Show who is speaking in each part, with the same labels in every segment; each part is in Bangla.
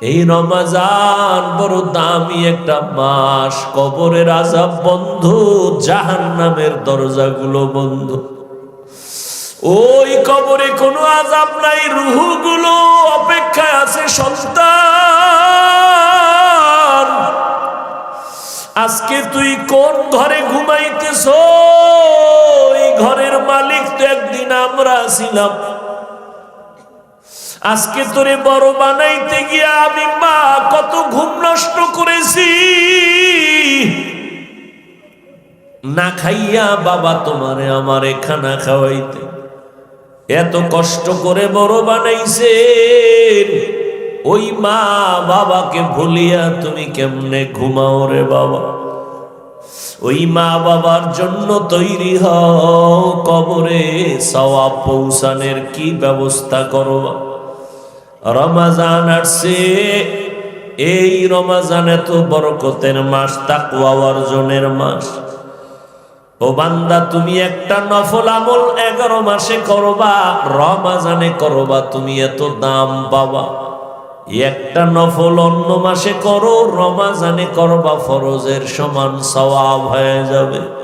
Speaker 1: এই রমাজান বড় দামি একটা মাস। কবরের আজাব বন্ধ জাহান নামের দরজাগুলো বন্ধ। ওই কবরে কোনো আজাব নাই, রুহুগুলো অপেক্ষায় আছে সন্তান। আজকে তুই কোন ঘরে ঘুমাইতেছ? এই ঘরের মালিক তো একদিন আমরা ছিলাম। আজকে তোরে বড় বানাইতে গিয়া আমি মা কত ঘুম নষ্ট করেছি। না খাইয়া বাবা তোমারে আমারে খানা খাওয়াইতে। এত কষ্ট করে বড় বানাইছে ওই মা বাবাকে ভুলিয়া তুমি কেমনে ঘুমাও রে বাবা? ওই মা বাবার জন্য তৈরি হও কবরে সওয়াব পৌঁছানের কি ব্যবস্থা করবা? রমাজান আসছে। এই রমাজান এত বরকতের মাস তাকুয়া অর্জনের মাস। ও বান্দা, তুমি একটা নফল আমল এগারো মাসে করবা, রমাজানে করবা, তুমি এত দাম পাবা। একটা নফল অন্য মাসে করো, রমাজানে করবা, ফরজের সমান সওয়াব হয়ে যাবে।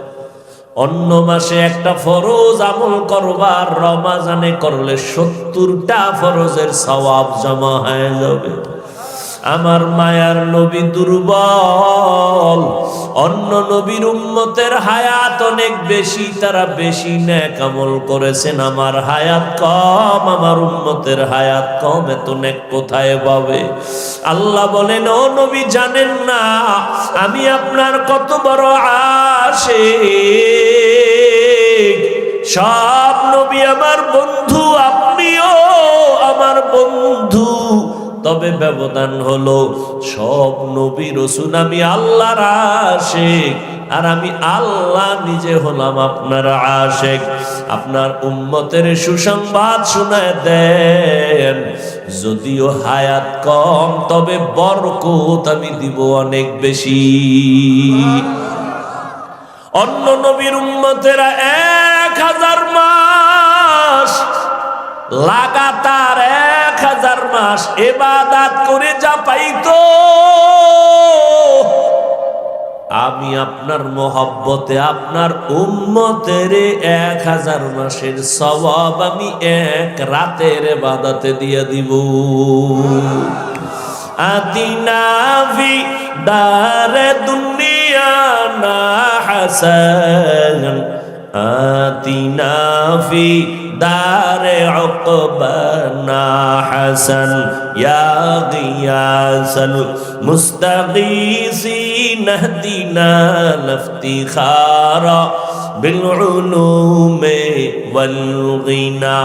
Speaker 1: অন্য মাসে একটা ফরজ আমল করবার রমাজানে করলে সত্তরটা ফরজের সওয়াব জমা হয়ে যাবে। আমার মায়ার নবী দুর্বল, অন্য নবীর উম্মতের হায়াত অনেক বেশি, তারা বেশি ন্যাক আমল করেছেন। আমার হায়াত কম, আমার উম্মতের হায়াত কম, এত নেক কোথায় পাবে? আল্লাহ বলেন, ও নবী, জানেন না, আমি আপনার কত বড় আসে সব নবী আমার বন্ধু, আপনিও আমার বন্ধু। তবে ব্যবধান হলো, সব নবী রসুন আমি আল্লাহর আশেক, আর আমি আল্লাহ নিজে হলাম আপনার আশেক। আপনার উম্মতের সুসংবাদ শোনায় দেন, যদিও হায়াত কম, তবে বরকত আমি দিব অনেক বেশি। অন্য নবীর উম্মতেরা এক হাজার মাস লাগাতার এক হাজার মাস এবাদাত করে যা পাইতো। আমি আপনার মোহব্বতে, আপনার উম্মতের এক হাজার মাসের সবাব আমি এক রাতের বাদাতে দিয়ে দিব। আতিনা ফি দারে দুনিয়া না হাসান। আতিনা دار عقبنا حسن یا غیاس نہدینا لفتی خارا بالعلوم والغنا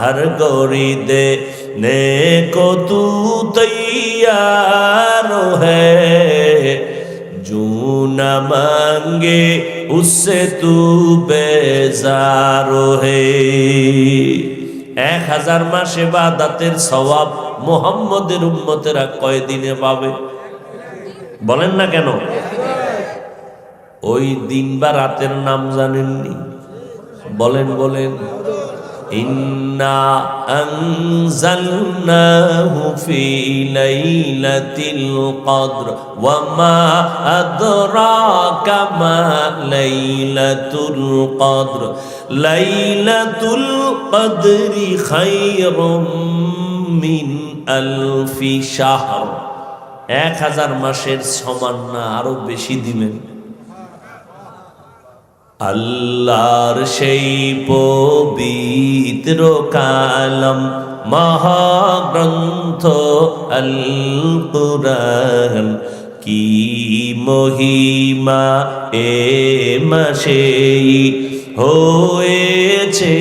Speaker 1: ہر گوری دے نیکو تو تیارو ہے، جو نہ مانگے उससे तू बेजार है এক হাজার মাসে বা দাঁতের সবাব মোহাম্মদের উম্মতেরা কয়দিনে পাবে? বলেন না কেন? ওই দিন বা রাতের নাম জানেননি? বলেন বলেন। আনজালনাহু ফি লাইলাতিল কদর ওয়া মা আদরাকা মা লাইলাতুল কদর। লাইলাতুল কদরি খায়রুম মিন আলফি শাহর। এক হাজার মাসের সমান না, আরও বেশি দিবেন। আল্লাহর সেই পবিত্র কালম মহাগ্রন্থ আল কুরআন কি মহিমা এ মাসেই হয়েছে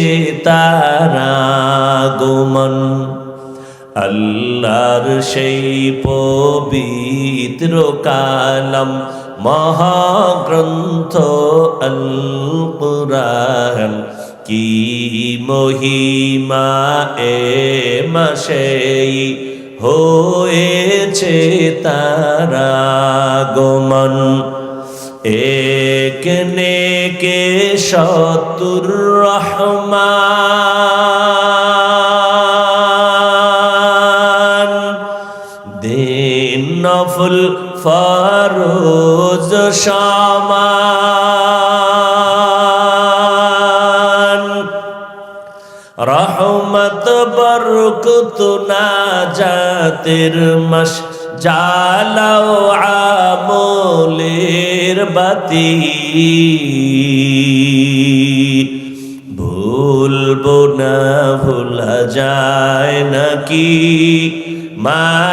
Speaker 1: তারা গোমন আল্লাহর সেই পবিত্র কালম মহাগ্রন্থ আল কি মহিমা এ মাসেই হয়েছে তারা গমন। এক নেকে শতুর রহমান দে নফল ফরোজ সমান। রহমত বরকত না জাতের মাস, জালাও আমলের বাতি। ভুলবো না, ভোলা যায় নাকি? মাহে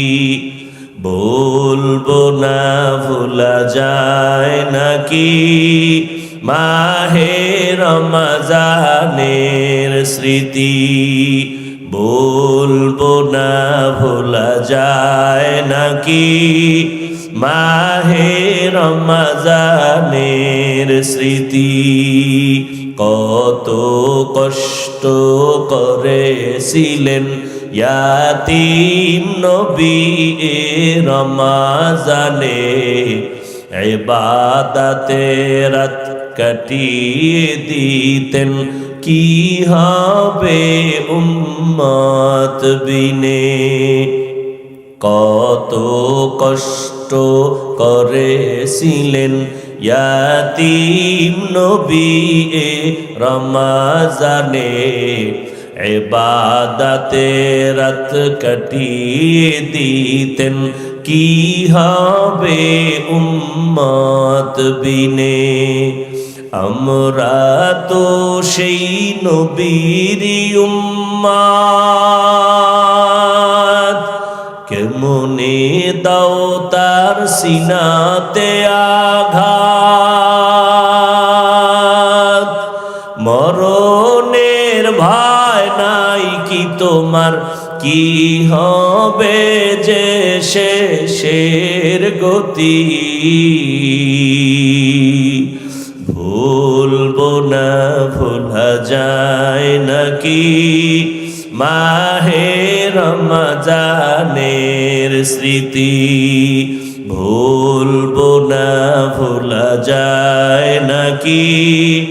Speaker 1: না ভোলা যায় নাকি? মাহে রমজানের স্মৃতি বলব না ভোলা যায় নাকি? মাহে রমজানের স্মৃতি কত কষ্ট করেছিলেন নবী এ রমাজানে। এবাদাতে রাত কাটিয়ে দিতেন, কি হবে উম্মত বিনে? কত কষ্ট করেছিলেন ইয়াতিম নবী এ রমাজানে এবাদাতে রাত কাটিয়ে দিতেন। কি হবে উম্মত বিনে? আমরা তো সেই নবীর উম্মাদ। কেমনে দাও তার সিনাতে আঘাত তোমার কি হবে যে শেষের গতি? ভুলবো না, ভোলা যায় নাকি? মাহে রমজানের স্মৃতি। ভুলবো না, ভোলা যায় নাকি?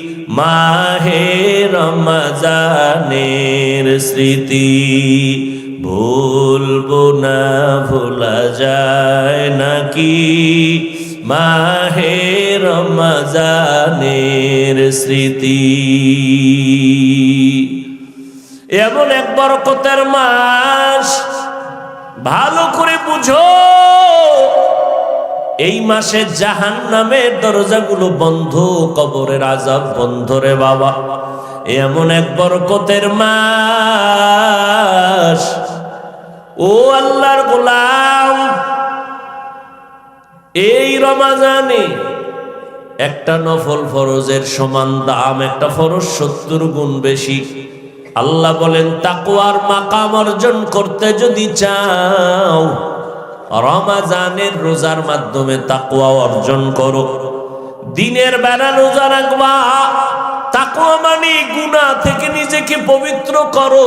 Speaker 1: মাহে রমজানের স্মৃতি, ভুলবো না, ভোলা যায় নাকি? মাহে রমজানের স্মৃতি। এমন এক বরকতের মাস, ভালো করে বুঝো। এই মাসে জাহান নামের দরজাগুলো বন্ধ, কবরের আজাব বন্ধ রে বাবা। এমন এক বরকতের মাস। ও আল্লাহর গোলাম, এই রমাজানে একটা নফল ফরজের সমান দাম, একটা ফরজ সত্তর গুণ বেশি। আল্লাহ বলেন তাকুয়ার মাকাম অর্জন করতে যদি চাও রমাজানের রোজার মাধ্যমে তাকুয়া অর্জন করো। দিনের বেলা রোজা রাখবা। তাকুয়া মানে গুণা থেকে নিজেকে পবিত্র করো।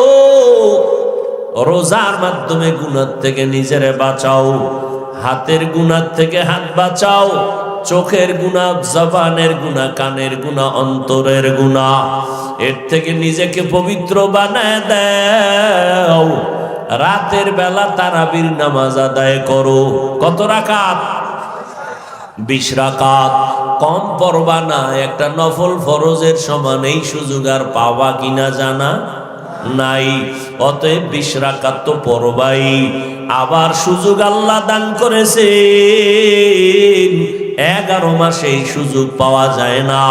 Speaker 1: রোজার মাধ্যমে গুণার থেকে নিজেরে বাঁচাও। হাতের গুণার থেকে হাত বাঁচাও। চোখের গুণা জবানের গুণা কানের গুণা অন্তরের গুণা এর থেকে নিজেকে পবিত্র বানায় দাও। রাতের বেলা তারাবির নামাজ আদায় করো। কত রাকাত? বিশ রাকাত। কম পড়বা না, একটা নফল ফরজের সমান এই সুযোগ আর পাওয়া কিনা জানা নাই। অতএব বিশ রাকাত তো পড়বাই। আবার সুযোগ আল্লাহ দান করেছে এগারো মাসে এই সুযোগ পাওয়া যায় না।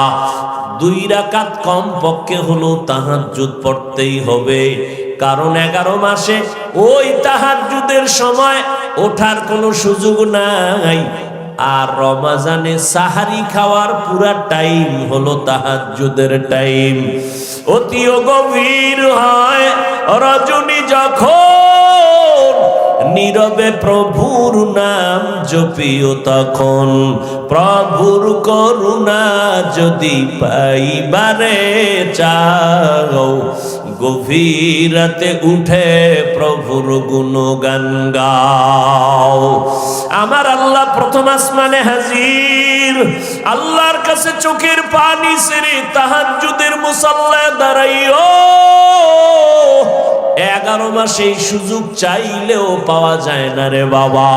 Speaker 1: দুই রাকাত কম পক্ষে হলো তাহাজ্জুদ পড়তেই হবে। কারণ এগারো মাসে ওই তাহাজ্জুদের সময় ওঠার কোনো সুযোগ নাই। আর রমাজানে সাহারি খাওয়ার পুরা টাইম হলো তাহাজ্জুদের টাইম। অতিও গভীর হয় রজনী যখন নীরবে প্রভুর নাম জপিও তখন। প্রভুর করুণা যদি পাইবারে চাও গভীরাতে উঠে প্রভুর গুণগান গাও। আমার আল্লাহ প্রথম আসমানে হাজির। আল্লাহর কাছে চোখের পানি সেরে তাহাজ্জুদের মুসাল্লায় দাঁড়াইও। এগারো মাসে সুযোগ চাইলেও পাওয়া যায় না রে বাবা।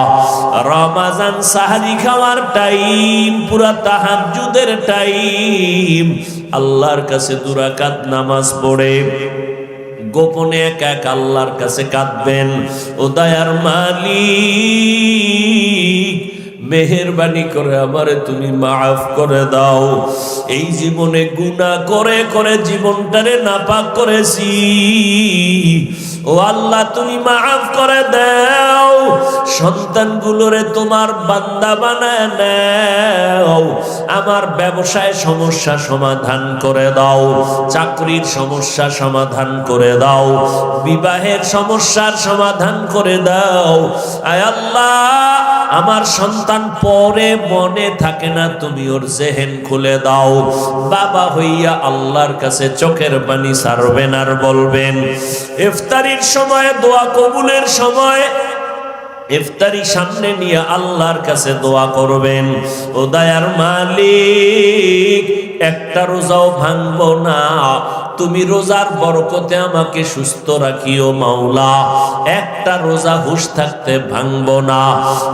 Speaker 1: রমাজান সাহারি খাওয়ার টাইম, পুরা তাহাজ্জুদের টাইম। আল্লাহর কাছে দুরাকাত নামাজ পড়ে। গোপনে এক এক আল্লাহর কাছে কাঁদবেন। ও দয়ার মালি মেহরবানি করে আমারে তুমি মাফ করে দাও। এই জীবনে গুনা করে করে জীবনটারে নাপাক করেছি। ও আল্লাহ, তুমি মাফ করে দাও। সন্তানগুলোরে তোমার বান্দা বানায় নাও। আমার ব্যবসায় সমস্যা সমাধান করে দাও। চাকরির সমস্যা সমাধান করে দাও। বিবাহের সমস্যার সমাধান করে দাও। আয় আল্লাহ আমার সন্তান পরে মনে থাকে না, তুমি ওর জেহেন খুলে দাও। বাবা হইয়া আল্লাহর কাছে চোখের পানি সারবেন আর বলবেন, ইফতারির সময়, দোয়া কবুলের সময় ইফতারি সামনে নিয়ে আল্লাহর কাছে দোয়া করবেন। ও দয়ার মালিক, একটা রোজাও ভাঙবো না। তুমি রোজার বরকতে আমাকে সুস্থ রাখিও মাওলা। একটা রোজা হুশ থাকতে ভাঙবো না।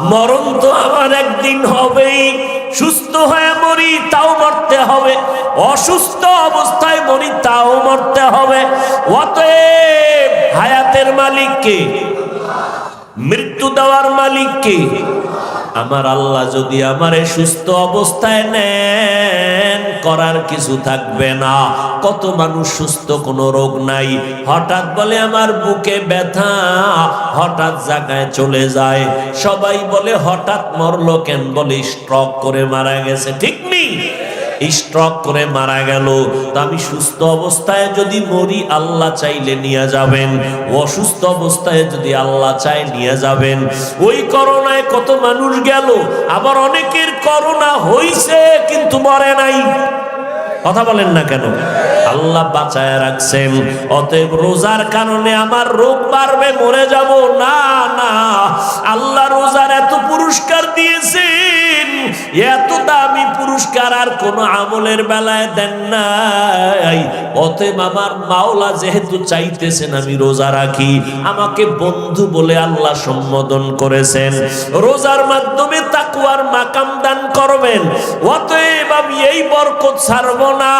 Speaker 1: মরণ তো আমার একদিন হবেই। সুস্থ হয়ে মরি, তাও মরতে হবে। অসুস্থ অবস্থায় মরি, তাও মরতে হবে। অতএব হায়াতের মালিককে মৃত্যু দেওয়ার মালিক কে? আমার আল্লাহ যদি আমারে সুস্থ অবস্থায় নেন, করার কিছু থাকবে না। কত মানুষ সুস্থ, কোনো রোগ নাই। হঠাৎ বলে আমার বুকে ব্যথা, হঠাৎ জায়গায় চলে যায়। সবাই বলে, হঠাৎ মরলো কেন? বলে স্ট্রক করে মারা গেছে। ঠিক নেই। স্ট্রক করে মারা গেল। তো আমি সুস্থ অবস্থায় যদি মরি, আল্লাহ চাইলে নিয়ে যাবেন। অসুস্থ অবস্থায় যদি আল্লাহ চাই নিয়ে যাবেন। ওই করোনায় কত মানুষ গেল। আবার অনেকের করোনা হইছে, কিন্তু মরে নাই। কথা বলেন না কেন? আল্লাহ বাঁচায় রাখছেন। অতএব রোজার কারণে আমার রোগ বাড়বে, মরে যাব। না না, আল্লাহ রোজার এত পুরস্কার দিয়েছেন। এত দামি পুরস্কার আর কোন আমলের বেলায় দেন নাই। অতএব আমার মাওলা যেহেতু চাইতেছেন আমি রোজা রাখি, আমাকে বন্ধু বলে আল্লাহ সম্বোধন করেছেন। রোজার মাধ্যমে তাকুয়ার মাকাম দান করবেন। অতএব আমি এই বরকত ছাড়ব না।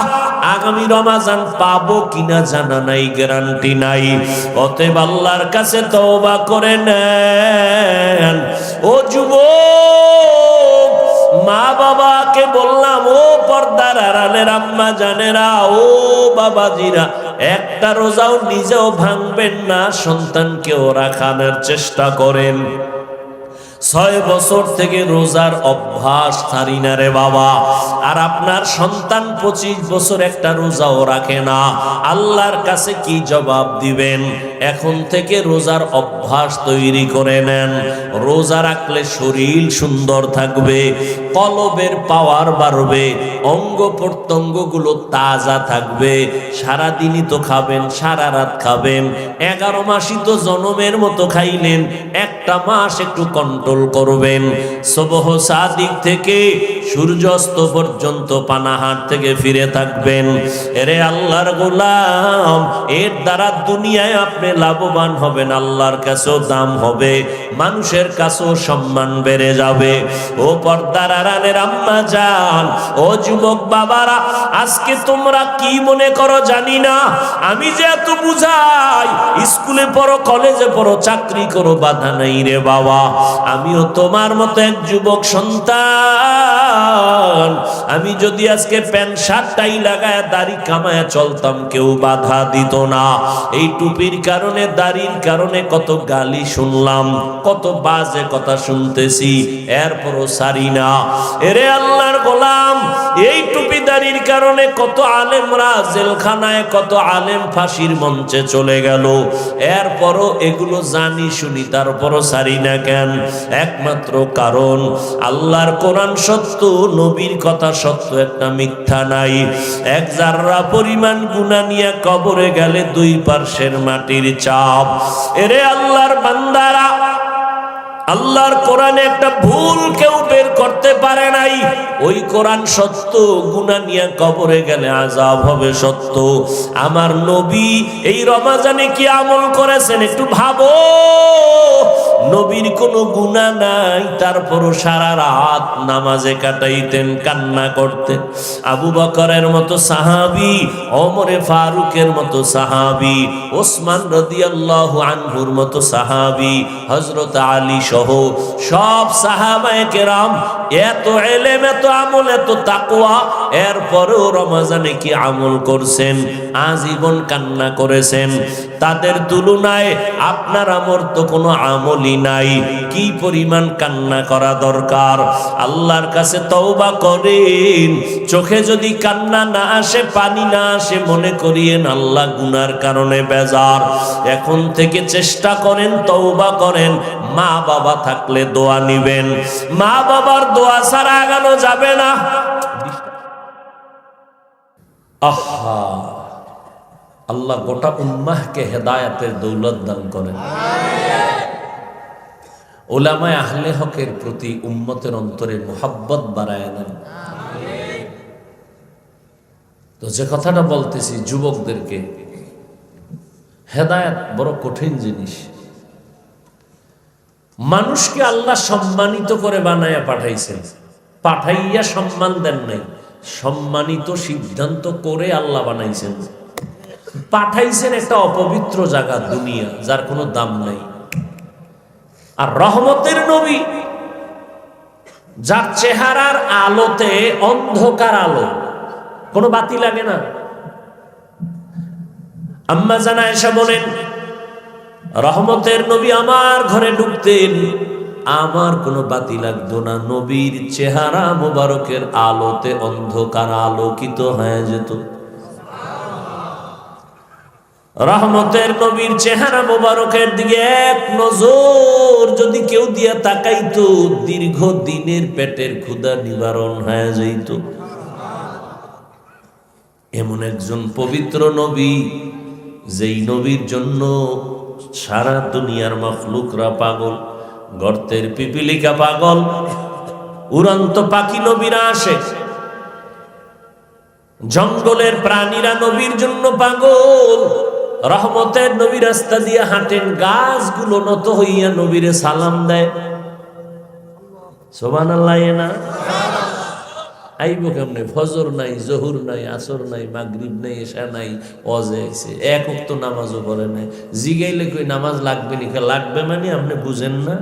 Speaker 1: আগামী রমাজান পাবো কিনা জানা নাই, গ্যারান্টি নাই। অতএব আল্লাহর কাছে তওবা করে নেন। ও যুবক মা বাবাকে বললাম, ও পর্দার আড়ালের আম্মা জানেরা, ও বাবাজিরা, একটা রোজাও নিজেও ভাঙবেন না, সন্তানকেও রাখানোর চেষ্টা করেন। ছয় বছর থেকে রোজার অভ্যাস ছাড়ি না রে বাবা। আর আপনার সন্তান পঁচিশ বছর একটা রোজাও রাখে না। আল্লাহর কাছে কি জবাব দিবেন? এখন থেকে রোজার অভ্যাস তৈরি করে নেন। রোজা রাখলে শরীর সুন্দর থাকবে। কলবের পাওয়ার বাড়বে, অঙ্গ প্রত্যঙ্গগুলো তাজা থাকবে সারা দিনই তো খাবেন, সারা রাত খাবেন, এগারো মাসই তো জনমের মতো খাইলেন, একটা মাস একটু কন্ট্রোল করবেন। সবহ সাদিক থেকে সূর্যাস্ত পর্যন্ত পানাহাট থেকে ফিরে থাকবেন। এরে আল্লাহর গোলাম, এর দ্বারা দুনিয়ায় আপনি লাভবান হবেন, আল্লাহর কাছেও দাম হবে, মানুষের কাছেও সম্মান বেড়ে যাবে। ও পর্দার বাজারানের আম্মা যান ও যুবক বাবারা, আজকে তোমরা কি মনে করো জানি না? আমি যে এত বুঝাই, স্কুলে পড়ো, কলেজে পড়ো, চাকরি করো, বাধা নাই রে বাবা। আমিও তোমার মতো এক যুবক সন্তান। আমি যদি আজকে প্যান্ট, শার্টটাই লাগায়, দাড়ি কামায় চলতাম, কেউ বাধা দিত না। এই টুপির কারণে, দাড়ির কারণে কত গালি শুনলাম, কত বাজে কথা শুনতেছি, এরপরও সারি না। এরে আল্লাহর গোলাম, এই টুপি দাড়ির কারণে কত আলেমরা জেলখানায়, কত আলেম ফাঁসির মঞ্চে চলে গেল। এরপরও এগুলো জানি শুনি, তারপরও সারি না কেন? একমাত্র কারণ, আল্লাহর কোরআন সত্য, নবীর কথা সত্য একটা মিথ্যা নাই। এক জাররা পরিমাণ গুণা নিয়ে কবরে গেলে দুই পার্শ্বের মাটির চাপ। এরে আল্লাহর বান্দারা আল্লাহর কোরআনে একটা ভুল কেউ বের করতে পারে নাই। ওই কোরআন সত্য গুনা নিয়ে কবরে গেলে আজাব হবে সত্য। আমার নবী এই রমাজানে কি আমল করেছেন একটু ভাবো। নবীর কোনো গুণা নাই, তারপরও সারা রাত নামাজে কাটাইতেন, কান্না করতেন। আবু বকরের মতো সাহাবি অমরে ফারুকের মতো সাহাবি, ওসমান রদিয়াল্লাহু আনহুর মতো সাহাবি হজরত আলী সহ সব সাহাবায়ে কেরাম, এত এলেম, এত আমল, এত তাকওয়া, এরপরেও রমাজানে কি আমল করছেন, আজীবন কান্না করেছেন। তাদের তুলনায় আপনার আমর তো কোনো আমলই নাই কি পরিমাণ কান্না করা দরকার। আল্লাহর কাছে তওবা করেন। চোখে যদি কান্না না আসে, পানি না আসে, মনে করিয়েন আল্লাহ গুনার কারণে বেজার। এখন থেকে চেষ্টা করেন, তওবা করেন। মা বাবা থাকলে দোয়া নিবেন। মা বাবার দোয়া ছাড়া আগানো যাবে না। আহা! আল্লাহ গোটা উম্মাহকে হেদায়াতের দৌলত দান করেন। ওলামায় আহলে হকের প্রতি উম্মতের অন্তরে মোহাব্বত বাড়ায় নেন। তো যে কথাটা বলতেছি যুবকদেরকে, হেদায়াত বড় কঠিন জিনিস। মানুষকে আল্লাহ সম্মানিত করে বানায়া পাঠাইছেন। পাঠাইয়া সম্মান দেন নাই, সম্মানিত সিদ্ধান্ত করে আল্লাহ বানাইছেন। পাঠাইছেন একটা অপবিত্র জায়গা, দুনিয়া, যার কোনো দাম নাই। আর রহমতের নবী, যার চেহারার আলোতে অন্ধকার আলো, কোনো বাতি লাগে না। আম্মা জানা এসে বলেন, রহমতের নবী আমার ঘরে ঢুকতেন, আমার কোনো বাতি লাগতো না। নবীর চেহারা মোবারকের আলোতে অন্ধকার আলোকিত হয়ে যেত। রহমতের নবীর চেহারা মোবারকের দিকে এক নজর যদি কেউ দিয়া তাকাইতো, দীর্ঘ দিনের পেটের ক্ষুধা নিবারণ হয়ে যাইত। এমন একজন পবিত্র নবী, যেই নবীর জন্য সারা দুনিয়ার মখলুকরা পাগল, গর্তের পিপিলিকা পাগল, উড়ন্ত পাখি নবীরা আসে। জঙ্গলের প্রাণীরা নবীর জন্য পাগল। রহমতের নবী রাস্তা দিয়ে হাঁটেন, গাছগুলো নত হইয়া নবীরে সালাম দেয়। সোবান আল্লাহ না? আইব কেমনে? ফজর নাই, জহুর নাই, আসর নাই, মাগরিব নাই, এশা নাই অজে এক উক্ত নামাজও পড়ে নাই। জিগাইলে কই নামাজ লাগবে নি? লাগবে মানে আপনি বুঝেন না।